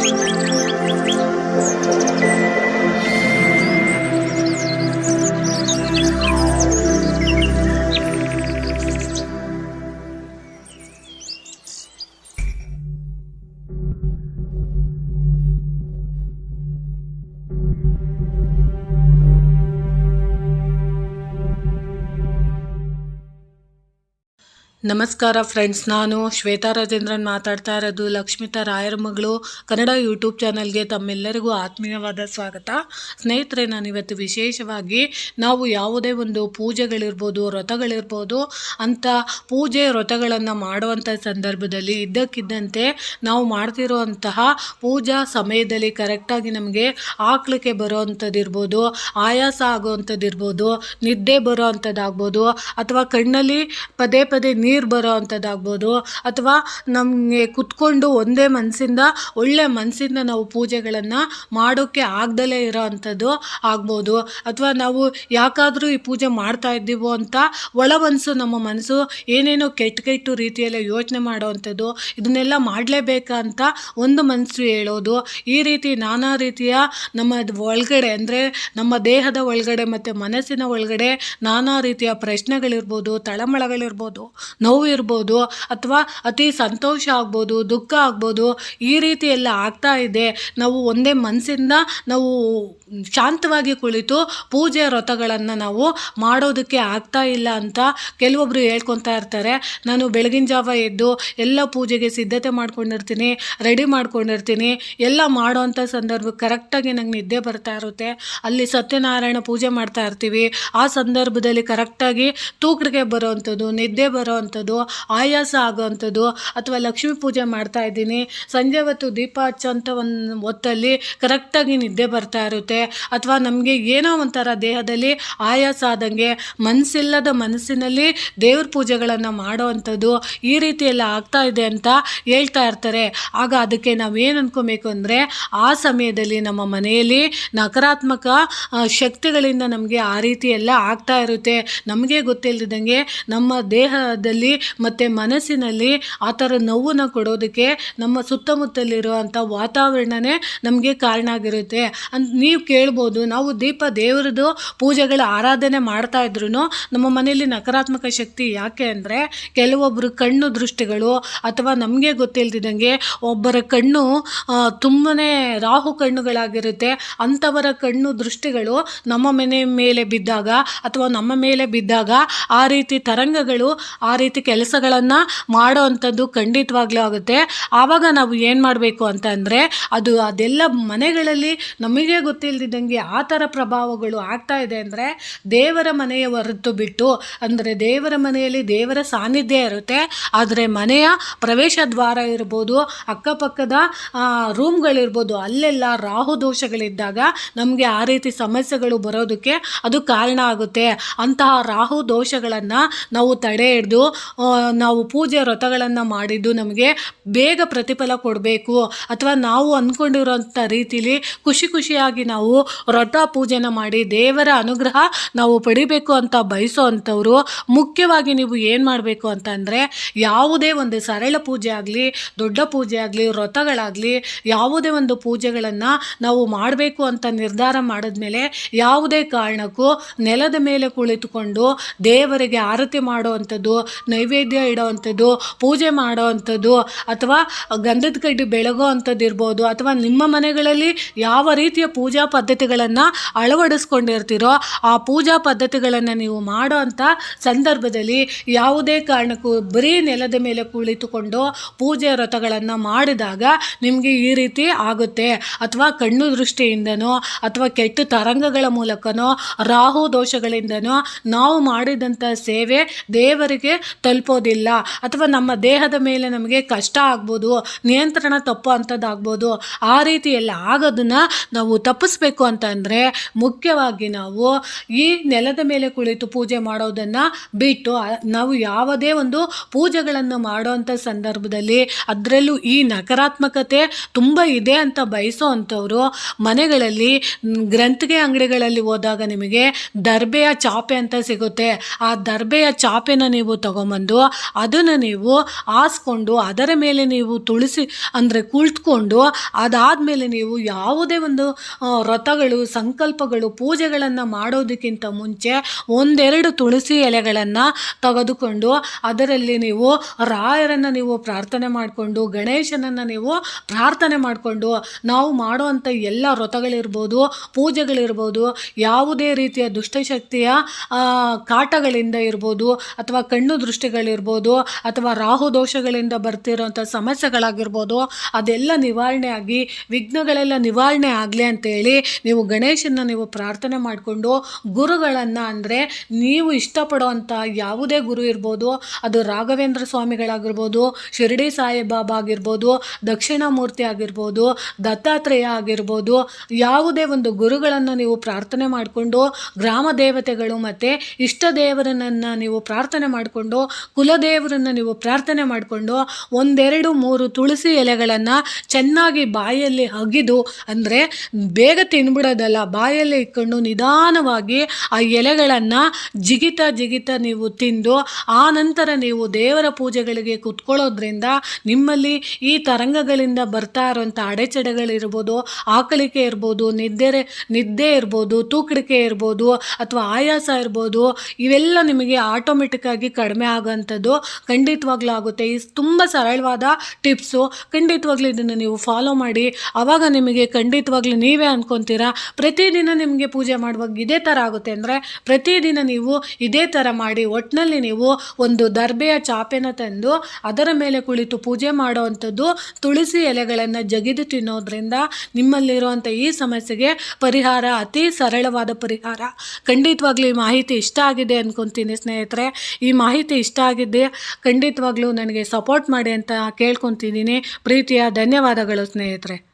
Música ನಮಸ್ಕಾರ ಫ್ರೆಂಡ್ಸ್, ನಾನು ಶ್ವೇತಾ ರಾಜೇಂದ್ರನ್ ಮಾತಾಡ್ತಾ ಇರೋದು ಲಕ್ಷ್ಮಿತಾ ರಾಯರ ಮಗಳು. ಕನ್ನಡ ಯೂಟ್ಯೂಬ್ ಚಾನಲ್ಗೆ ತಮ್ಮೆಲ್ಲರಿಗೂ ಆತ್ಮೀಯವಾದ ಸ್ವಾಗತ. ಸ್ನೇಹಿತರೆ ನಾನು ಇವತ್ತು ವಿಶೇಷವಾಗಿ ನಾವು ಯಾವುದೇ ಒಂದು ಪೂಜೆಗಳಿರ್ಬೋದು, ವ್ರತಗಳಿರ್ಬೋದು ಅಂಥ ಪೂಜೆ ವ್ರತಗಳನ್ನು ಮಾಡುವಂಥ ಸಂದರ್ಭದಲ್ಲಿ ಇದ್ದಕ್ಕಿದ್ದಂತೆ ನಾವು ಮಾಡ್ತಿರುವಂತಹ ಪೂಜಾ ಸಮಯದಲ್ಲಿ ಕರೆಕ್ಟಾಗಿ ನಮಗೆ ಆಕ್ಲಿಕ್ಕೆ ಬರೋ ಅಂಥದ್ದಿರ್ಬೋದು ಆಯಾಸ ಆಗೋ ಇರ್ಬೋದು ನಿದ್ದೆ ಬರೋ ಅಂಥದ್ದಾಗ್ಬೋದು ಅಥವಾ ಕಣ್ಣಲ್ಲಿ ಪದೇ ಪದೇ ನೀರು ಬರೋ ಅಂಥದ್ದಾಗ್ಬೋದು. ಅಥವಾ ನಮಗೆ ಕುತ್ಕೊಂಡು ಒಂದೇ ಮನಸ್ಸಿಂದ ಒಳ್ಳೆ ಮನಸ್ಸಿಂದ ನಾವು ಪೂಜೆಗಳನ್ನು ಮಾಡೋಕ್ಕೆ ಆಗ್ದಲೇ ಇರೋ ಅಂಥದ್ದು ಆಗ್ಬೋದು. ಅಥವಾ ನಾವು ಯಾಕಾದರೂ ಈ ಪೂಜೆ ಮಾಡ್ತಾ ಇದ್ದೀವೋ ಅಂತ ಒಳ ಮನಸ್ಸು ನಮ್ಮ ಮನಸ್ಸು ಏನೇನೋ ಕೆಟ್ಟ ಕೆಟ್ಟು ರೀತಿಯಲ್ಲಿ ಯೋಚನೆ ಮಾಡೋವಂಥದ್ದು ಇದನ್ನೆಲ್ಲ ಅಂತ ಒಂದು ಮನಸ್ಸು ಹೇಳೋದು. ಈ ರೀತಿ ನಾನಾ ರೀತಿಯ ನಮ್ಮ ಒಳಗಡೆ ಅಂದರೆ ನಮ್ಮ ದೇಹದ ಒಳಗಡೆ ಮತ್ತು ಮನಸ್ಸಿನ ಒಳಗಡೆ ನಾನಾ ರೀತಿಯ ಪ್ರಶ್ನೆಗಳಿರ್ಬೋದು, ತಳಮಳಗಳಿರ್ಬೋದು. ನೋವು ಇರ್ಬೋದು ಅಥವಾ ಅತಿ ಸಂತೋಷ ಆಗ್ಬೋದು, ದುಃಖ ಆಗ್ಬೋದು, ಈ ರೀತಿ ಎಲ್ಲ ಆಗ್ತಾ ಇದೆ. ನಾವು ಒಂದೇ ಮನಸ್ಸಿಂದ ನಾವು ಶಾಂತವಾಗಿ ಕುಳಿತು ಪೂಜೆ ವ್ರತಗಳನ್ನು ನಾವು ಮಾಡೋದಕ್ಕೆ ಆಗ್ತಾ ಇಲ್ಲ ಅಂತ ಕೆಲವೊಬ್ಬರು ಹೇಳ್ಕೊತಾ ಇರ್ತಾರೆ. ನಾನು ಬೆಳಗಿನ ಜಾವ ಎದ್ದು ಎಲ್ಲ ಪೂಜೆಗೆ ಸಿದ್ಧತೆ ಮಾಡ್ಕೊಂಡಿರ್ತೀನಿ, ರೆಡಿ ಮಾಡ್ಕೊಂಡಿರ್ತೀನಿ, ಎಲ್ಲ ಮಾಡೋವಂಥ ಸಂದರ್ಭ ಕರೆಕ್ಟಾಗಿ ನಂಗೆ ನಿದ್ದೆ ಬರ್ತಾ ಇರುತ್ತೆ. ಅಲ್ಲಿ ಸತ್ಯನಾರಾಯಣ ಪೂಜೆ ಮಾಡ್ತಾ ಇರ್ತೀವಿ. ಆ ಸಂದರ್ಭದಲ್ಲಿ ಕರೆಕ್ಟಾಗಿ ತೂಕಡಿಗೆ ಬರೋವಂಥದ್ದು, ನಿದ್ದೆ ಬರೋವಂಥದ್ದು ಆಯಾಸ ಆಗೋವಂಥದ್ದು, ಅಥವಾ ಲಕ್ಷ್ಮೀ ಪೂಜೆ ಮಾಡ್ತಾ ಇದ್ದೀನಿ, ಸಂಜೆ ಹೊತ್ತು ದೀಪ ಹಚ್ಚೋಂಥ ಒಂದು ಹೊತ್ತಲ್ಲಿ ಕರೆಕ್ಟಾಗಿ ನಿದ್ದೆ ಬರ್ತಾ ಇರುತ್ತೆ, ಅಥವಾ ನಮಗೆ ಏನೋ ಒಂಥರ ದೇಹದಲ್ಲಿ ಆಯಾಸ ಆದಂಗೆ ಮನಸ್ಸಿಲ್ಲದ ಮನಸ್ಸಿನಲ್ಲಿ ದೇವ್ರ ಪೂಜೆಗಳನ್ನು ಮಾಡೋವಂಥದ್ದು ಈ ರೀತಿ ಎಲ್ಲ ಆಗ್ತಾ ಇದೆ ಅಂತ ಹೇಳ್ತಾ ಇರ್ತಾರೆ. ಆಗ ಅದಕ್ಕೆ ನಾವು ಏನು ಅಂದ್ಕೊಬೇಕು ಅಂದರೆ, ಆ ಸಮಯದಲ್ಲಿ ನಮ್ಮ ಮನೆಯಲ್ಲಿ ನಕಾರಾತ್ಮಕ ಶಕ್ತಿಗಳಿಂದ ನಮಗೆ ಆ ರೀತಿ ಎಲ್ಲ ಆಗ್ತಾ ಇರುತ್ತೆ. ನಮಗೆ ಗೊತ್ತಿಲ್ಲದಂಗೆ ನಮ್ಮ ದೇಹದಲ್ಲಿ ಮತ್ತು ಮನಸ್ಸಿನಲ್ಲಿ ಆ ಥರ ನೋವನ್ನು ಕೊಡೋದಕ್ಕೆ ನಮ್ಮ ಸುತ್ತಮುತ್ತಲಿರುವಂಥ ವಾತಾವರಣನೇ ನಮಗೆ ಕಾರಣ ಆಗಿರುತ್ತೆ. ಅಂತ ನೀವು ಕೇಳ್ಬೋದು, ನಾವು ದೀಪ ದೇವರದು ಪೂಜೆಗಳ ಆರಾಧನೆ ಮಾಡ್ತಾ ಇದ್ರು ನಮ್ಮ ಮನೆಯಲ್ಲಿ ನಕಾರಾತ್ಮಕ ಶಕ್ತಿ ಯಾಕೆ ಅಂದರೆ ಕೆಲವೊಬ್ಬರು ಕಣ್ಣು ದೃಷ್ಟಿಗಳು ಅಥವಾ ನಮಗೆ ಗೊತ್ತಿಲ್ದಿದಂಗೆ ಒಬ್ಬರ ಕಣ್ಣು ತುಂಬಾ ರಾಹು ಕಣ್ಣುಗಳಾಗಿರುತ್ತೆ. ಅಂಥವರ ಕಣ್ಣು ದೃಷ್ಟಿಗಳು ನಮ್ಮ ಮನೆ ಮೇಲೆ ಬಿದ್ದಾಗ ಅಥವಾ ನಮ್ಮ ಮೇಲೆ ಬಿದ್ದಾಗ ಆ ರೀತಿ ತರಂಗಗಳು ಆ ರೀತಿ ಕೆಲಸಗಳನ್ನು ಮಾಡೋ ಅಂಥದ್ದು ಖಂಡಿತವಾಗ್ಲೂ ಆಗುತ್ತೆ. ಆವಾಗ ನಾವು ಏನು ಮಾಡಬೇಕು ಅಂತಂದರೆ ಅದು ಅದೆಲ್ಲ ಮನೆಗಳಲ್ಲಿ ನಮಗೆ ಗೊತ್ತಿಲ್ಲದಿದ್ದಂಗೆ ಆ ಥರ ಪ್ರಭಾವಗಳು ಆಗ್ತಾ ಇದೆ ಅಂದರೆ ದೇವರ ಮನೆಯ ಹೊರತು ಬಿಟ್ಟು, ಅಂದರೆ ದೇವರ ಮನೆಯಲ್ಲಿ ದೇವರ ಸಾನ್ನಿಧ್ಯ ಇರುತ್ತೆ. ಆದರೆ ಮನೆಯ ಪ್ರವೇಶ ದ್ವಾರ ಇರ್ಬೋದು, ಅಕ್ಕಪಕ್ಕದ ರೂಮ್ಗಳಿರ್ಬೋದು, ಅಲ್ಲೆಲ್ಲ ರಾಹು ದೋಷಗಳಿದ್ದಾಗ ನಮಗೆ ಆ ರೀತಿ ಸಮಸ್ಯೆಗಳು ಬರೋದಕ್ಕೆ ಅದು ಕಾರಣ ಆಗುತ್ತೆ. ಅಂತಹ ರಾಹು ದೋಷಗಳನ್ನು ನಾವು ತಡೆ ಹಿಡ್ದು ನಾವು ಪೂಜೆ ವ್ರತಗಳನ್ನು ಮಾಡಿದ್ದು ನಮಗೆ ಬೇಗ ಪ್ರತಿಫಲ ಕೊಡಬೇಕು. ಅಥವಾ ನಾವು ಅಂದ್ಕೊಂಡಿರೋಂಥ ರೀತಿಲಿ ಖುಷಿ ಖುಷಿಯಾಗಿ ನಾವು ವ್ರತ ಪೂಜೆನ ಮಾಡಿ ದೇವರ ಅನುಗ್ರಹ ನಾವು ಪಡಿಬೇಕು ಅಂತ ಬಯಸೋ ಅಂಥವ್ರು, ಮುಖ್ಯವಾಗಿ ನೀವು ಏನು ಮಾಡಬೇಕು ಅಂತಂದರೆ ಯಾವುದೇ ಒಂದು ಸರಳ ಪೂಜೆ ಆಗಲಿ, ದೊಡ್ಡ ಪೂಜೆ ಆಗಲಿ, ವ್ರತಗಳಾಗಲಿ, ಯಾವುದೇ ಒಂದು ಪೂಜೆಗಳನ್ನು ನಾವು ಮಾಡಬೇಕು ಅಂತ ನಿರ್ಧಾರ ಮಾಡಿದ್ಮೇಲೆ ಯಾವುದೇ ಕಾರಣಕ್ಕೂ ನೆಲದ ಮೇಲೆ ಕುಳಿತುಕೊಂಡು ದೇವರಿಗೆ ಆರತಿ ಮಾಡುವಂಥದ್ದು ನೈವೇದ್ಯ ಇಡೋವಂಥದ್ದು, ಪೂಜೆ ಮಾಡೋವಂಥದ್ದು, ಅಥವಾ ಗಂಧದ ಕಡ್ಡಿ ಬೆಳಗೋ ಅಂಥದ್ದು ಇರ್ಬೋದು ಅಥವಾ ನಿಮ್ಮ ಮನೆಗಳಲ್ಲಿ ಯಾವ ರೀತಿಯ ಪೂಜಾ ಪದ್ಧತಿಗಳನ್ನು ಅಳವಡಿಸ್ಕೊಂಡಿರ್ತೀರೋ ಆ ಪೂಜಾ ಪದ್ಧತಿಗಳನ್ನು ನೀವು ಮಾಡೋ ಅಂಥ ಸಂದರ್ಭದಲ್ಲಿ ಯಾವುದೇ ಕಾರಣಕ್ಕೂ ಬರೀ ನೆಲದ ಮೇಲೆ ಕುಳಿತುಕೊಂಡು ಪೂಜೆ ವ್ರತಗಳನ್ನು ಮಾಡಿದಾಗ ನಿಮಗೆ ಈ ರೀತಿ ಆಗುತ್ತೆ. ಅಥವಾ ಕಣ್ಣು ದೃಷ್ಟಿಯಿಂದನೋ, ಅಥವಾ ಕೆಟ್ಟ ತರಂಗಗಳ ಮೂಲಕನೋ, ರಾಹು ದೋಷಗಳಿಂದನೋ ನಾವು ಮಾಡಿದಂಥ ಸೇವೆ ದೇವರಿಗೆ ತಲುಪೋದಿಲ್ಲ. ಅಥವಾ ನಮ್ಮ ದೇಹದ ಮೇಲೆ ನಮಗೆ ಕಷ್ಟ ಆಗ್ಬೋದು, ನಿಯಂತ್ರಣ ತಪ್ಪೋ ಅಂಥದ್ದಾಗ್ಬೋದು ಆ ರೀತಿಯಲ್ಲಿ ಆಗೋದನ್ನು ನಾವು ತಪ್ಪಿಸ್ಬೇಕು ಅಂತಂದರೆ ಮುಖ್ಯವಾಗಿ ನಾವು ಈ ನೆಲದ ಮೇಲೆ ಕುಳಿತು ಪೂಜೆ ಮಾಡೋದನ್ನು ಬಿಟ್ಟು ನಾವು ಯಾವುದೇ ಒಂದು ಪೂಜೆಗಳನ್ನು ಮಾಡೋವಂಥ ಸಂದರ್ಭದಲ್ಲಿ ಅದರಲ್ಲೂ ಈ ನಕಾರಾತ್ಮಕತೆ ತುಂಬ ಇದೆ ಅಂತ ಬಯಸೋ ಅಂಥವ್ರು ಮನೆಗಳಲ್ಲಿ ಗ್ರಂಥಿಗೆ ಅಂಗಡಿಗಳಲ್ಲಿ ಹೋದಾಗ ನಿಮಗೆ ದರ್ಬೆಯ ಚಾಪೆ ಅಂತ ಸಿಗುತ್ತೆ. ಆ ದರ್ಬೆಯ ಚಾಪೆನ ನೀವು ತಗೊಂಬಂದು ತಗೊಂಬಂದು ಅದನ್ನು ನೀವು ಆಸ್ಕೊಂಡು ಅದರ ಮೇಲೆ ನೀವು ತುಳಸಿ ಅಂದರೆ ಕುಳಿತುಕೊಂಡು ಅದಾದಮೇಲೆ ನೀವು ಯಾವುದೇ ಒಂದು ವ್ರತಗಳು ಸಂಕಲ್ಪಗಳು, ಪೂಜೆಗಳನ್ನು ಮಾಡೋದಕ್ಕಿಂತ ಮುಂಚೆ ಒಂದೆರಡು ತುಳಸಿ ಎಲೆಗಳನ್ನು ತೆಗೆದುಕೊಂಡು ಅದರಲ್ಲಿ ನೀವು ರಾಯರನ್ನು ನೀವು ಪ್ರಾರ್ಥನೆ ಮಾಡಿಕೊಂಡು, ಗಣೇಶನನ್ನು ನೀವು ಪ್ರಾರ್ಥನೆ ಮಾಡಿಕೊಂಡು ನಾವು ಮಾಡುವಂಥ ಎಲ್ಲ ವ್ರತಗಳಿರ್ಬೋದು ಪೂಜೆಗಳಿರ್ಬೋದು, ಯಾವುದೇ ರೀತಿಯ ದುಷ್ಟಶಕ್ತಿಯ ಕಾಟಗಳಿಂದ ಇರ್ಬೋದು ಅಥವಾ ಕಣ್ಣು ದೃಷ್ಟಿಗಳಿರ್ಬೋದು ಅಥವಾ ರಾಹು ದೋಷಗಳಿಂದ ಬರ್ತಿರೋಂಥ ಸಮಸ್ಯೆಗಳಾಗಿರ್ಬೋದು, ಅದೆಲ್ಲ ನಿವಾರಣೆ ಆಗಿ ವಿಘ್ನಗಳೆಲ್ಲ ನಿವಾರಣೆ ಆಗಲಿ ಅಂತೇಳಿ ನೀವು ಗಣೇಶನ ನೀವು ಪ್ರಾರ್ಥನೆ ಮಾಡಿಕೊಂಡು ಗುರುಗಳನ್ನು ಅಂದರೆ ನೀವು ಇಷ್ಟಪಡುವಂಥ ಯಾವುದೇ ಗುರು ಇರ್ಬೋದು, ಅದು ರಾಘವೇಂದ್ರ ಸ್ವಾಮಿಗಳಾಗಿರ್ಬೋದು, ಶಿರಡಿ ಸಾಯಿಬಾಬಾ ಆಗಿರ್ಬೋದು ದಕ್ಷಿಣಾಮೂರ್ತಿ ಆಗಿರ್ಬೋದು, ದತ್ತಾತ್ರೇಯ ಆಗಿರ್ಬೋದು, ಯಾವುದೇ ಒಂದು ಗುರುಗಳನ್ನು ನೀವು ಪ್ರಾರ್ಥನೆ ಮಾಡಿಕೊಂಡು ಗ್ರಾಮ ದೇವತೆಗಳು ಮತ್ತು ಇಷ್ಟ ದೇವರನ್ನು ನೀವು ಪ್ರಾರ್ಥನೆ ಮಾಡಿಕೊಂಡು ಕುಲದೇವರನ್ನು ನೀವು ಪ್ರಾರ್ಥನೆ ಮಾಡಿಕೊಂಡು ಒಂದೆರಡು ಮೂರು ತುಳಸಿ ಎಲೆಗಳನ್ನು ಚೆನ್ನಾಗಿ ಬಾಯಲ್ಲಿ ಅಗಿದು, ಅಂದರೆ ಬೇಗ ತಿನ್ಬಿಡೋದಲ್ಲ, ಬಾಯಲ್ಲಿ ಇಟ್ಕೊಂಡು ನಿಧಾನವಾಗಿ ಆ ಎಲೆಗಳನ್ನು ಜಿಗಿತ ಜಿಗಿತ ನೀವು ತಿಂದು, ಆ ನಂತರ ನೀವು ದೇವರ ಪೂಜೆಗಳಿಗೆ ಕುತ್ಕೊಳ್ಳೋದ್ರಿಂದ ನಿಮ್ಮಲ್ಲಿ ಈ ತರಂಗಗಳಿಂದ ಬರ್ತಾ ಇರೋಂಥ ಅಡೆಚಡೆಗಳಿರ್ಬೋದು, ಆಕಳಿಕೆ ಇರ್ಬೋದು ನಿದ್ದೆರೆ ನಿದ್ದೆ ಇರ್ಬೋದು, ತೂಕಡಿಕೆ ಇರ್ಬೋದು, ಅಥವಾ ಆಯಾಸ ಇರ್ಬೋದು, ಇವೆಲ್ಲ ನಿಮಗೆ ಆಟೋಮೆಟಿಕ್ಕಾಗಿ ಕಡಿಮೆ ಆಗೋಂಥದ್ದು ಖಂಡಿತವಾಗ್ಲೂ ಆಗುತ್ತೆ. ಈ ತುಂಬ ಸರಳವಾದ ಟಿಪ್ಸು. ಖಂಡಿತವಾಗ್ಲೂ ಇದನ್ನು ನೀವು ಫಾಲೋ ಮಾಡಿ. ಆವಾಗ ನಿಮಗೆ ಖಂಡಿತವಾಗ್ಲೂ ನೀವೇ ಅಂದ್ಕೊತೀರಾ ಪ್ರತಿದಿನ ನಿಮಗೆ ಪೂಜೆ ಮಾಡುವಾಗ ಇದೇ ಥರ ಆಗುತ್ತೆ ಅಂದರೆ ಪ್ರತಿದಿನ ನೀವು ಇದೇ ಥರ ಮಾಡಿ ಒಟ್ಟಿನಲ್ಲಿ ನೀವು ಒಂದು ದರ್ಬೆಯ ಚಾಪೆನ ತಂದು ಅದರ ಮೇಲೆ ಕುಳಿತು ಪೂಜೆ ಮಾಡುವಂಥದ್ದು ತುಳಸಿ ಎಲೆಗಳನ್ನು ಜಗಿದು ತಿನ್ನೋದ್ರಿಂದ ನಿಮ್ಮಲ್ಲಿರುವಂಥ ಈ ಸಮಸ್ಯೆಗೆ ಪರಿಹಾರ, ಅತಿ ಸರಳವಾದ ಪರಿಹಾರ. ಖಂಡಿತವಾಗ್ಲೂ ಈ ಮಾಹಿತಿ ಇಷ್ಟ ಆಗಿದೆ ಅಂದ್ಕೊತೀನಿ ಸ್ನೇಹಿತರೆ. ಈ ಮಾಹಿತಿ ಇಷ್ಟ ಆಗಿದ್ದೆ. ಖಂಡಿತವಾಗ್ಲೂ ನನಗೆ ಸಪೋರ್ಟ್ ಮಾಡಿ ಅಂತ ಕೇಳ್ಕೊತಿದ್ದೀನಿ. ಪ್ರೀತಿಯ ಧನ್ಯವಾದಗಳು ಸ್ನೇಹಿತರೆ.